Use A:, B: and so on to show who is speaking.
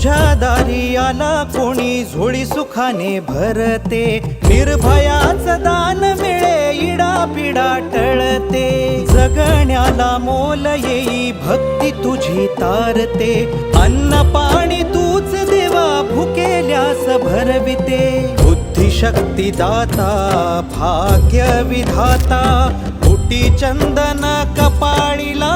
A: तुझ्या दारी आला कोणी झोळी सुखाने भरते. निर्भयाच दान मिळे इडा पिडा टळते. जगण्याला मोल येई भक्ती तुझी तारते. अन्न पाणी तूच देवा भुकेल्यास भरविते. बुद्धिशक्ती दाता भाग्य विधाता कुटी चंदन कपाळीला